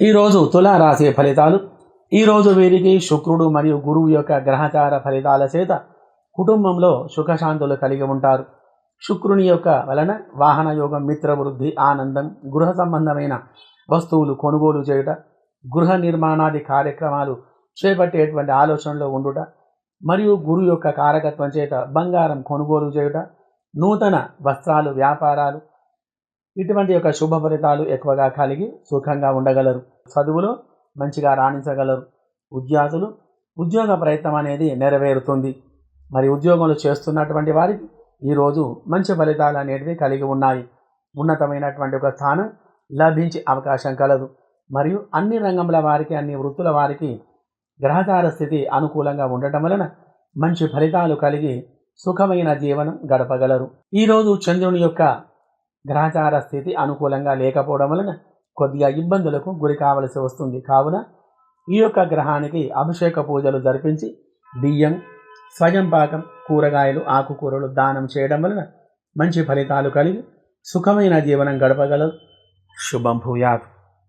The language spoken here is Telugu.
ఈరోజు తులారాశి ఫలితాలు ఈరోజు వీరికి శుక్రుడు మరియు గురువు యొక్క గ్రహచార ఫలితాల చేత కుటుంబంలో సుఖశాంతులు కలిగి ఉంటారు. శుక్రుని యొక్క వలన వాహన యోగం మిత్రవృద్ధి ఆనందం గృహ సంబంధమైన వస్తువులు కొనుగోలు చేయుట గృహ నిర్మాణాది కార్యక్రమాలు చేపట్టేటువంటి ఆలోచనలో ఉండుట మరియు గురు యొక్క కారకత్వం చేత బంగారం కొనుగోలు చేయుట నూతన వస్త్రాలు వ్యాపారాలు ఇటువంటి యొక్క శుభ ఫలితాలు ఎక్కువగా కలిగి సుఖంగా ఉండగలరు. చదువులో మంచిగా రాణించగలరు. ఉద్యోగులు ఉద్యోగ ప్రయత్నం అనేది నెరవేరుతుంది. మరి ఉద్యోగాలు చేస్తున్నటువంటి వారికి ఈరోజు మంచి ఫలితాలు అనేటివి కలిగి ఉన్నాయి. ఉన్నతమైనటువంటి ఒక స్థానం లభించే అవకాశం కలదు. మరియు అన్ని రంగముల వారికి అన్ని వృత్తుల వారికి గ్రహచార స్థితి అనుకూలంగా ఉండటం వలన మంచి ఫలితాలు కలిగి సుఖమైన జీవనం గడపగలరు. ఈరోజు చంద్రుని యొక్క గ్రహచార స్థితి అనుకూలంగా లేకపోవడం వలన కొద్దిగా ఇబ్బందులకు గురి కావలసి వస్తుంది. కావున ఈ యొక్క గ్రహానికి అభిషేక పూజలు జరిపించి బియ్యం స్వయం పాకం కూరగాయలు ఆకుకూరలు దానం చేయడం వలన మంచి ఫలితాలు కలిగి సుఖమైన జీవనం గడపగలరు. శుభం భూయాత్.